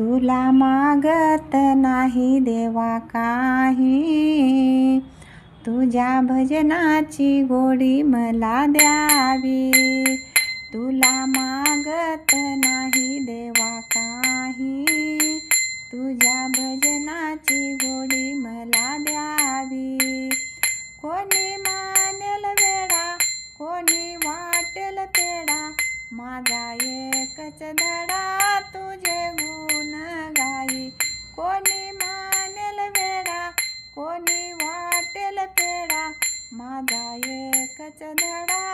तुला मागत नाही देवा काही. तुझ्या भजनाची गोडी मला द्यावी. तुला मागत नाही देवा काही. तुझ्या भजनाची गोडी मला द्यावी. कोणी मानेल वेडा कोणी वाटेल तेडा माझा एकच धडा. एकच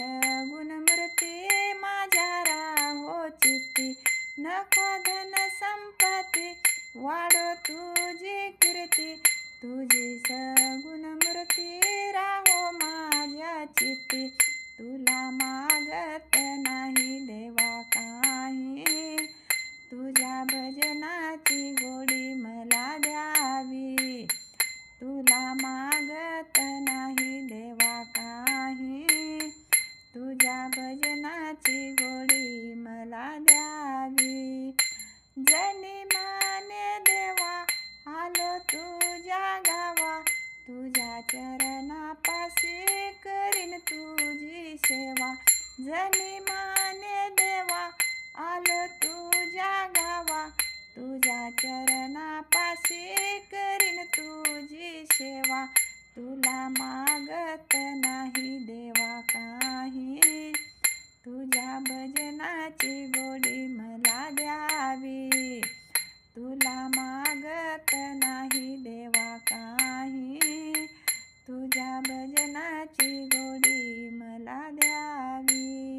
सगुण मृती माझ्या राहो चित्ती. नको धन संपत्ती वाढो तुझी कीर्ती. तुझी सगुण मृती राहो माझ्या चित्ती. भजनाची गोडी मला द्यावी. जनी माने देवा आलो तुझ्या गावा. तुझ्या चरणापाशी करीन तुझी सेवा. जनी माने देवा आलो तुझ्या गावा. तुझ्या चरणापाशी करीन तुझी सेवा. तुला मा भजनाची गोडी मला द्यावी.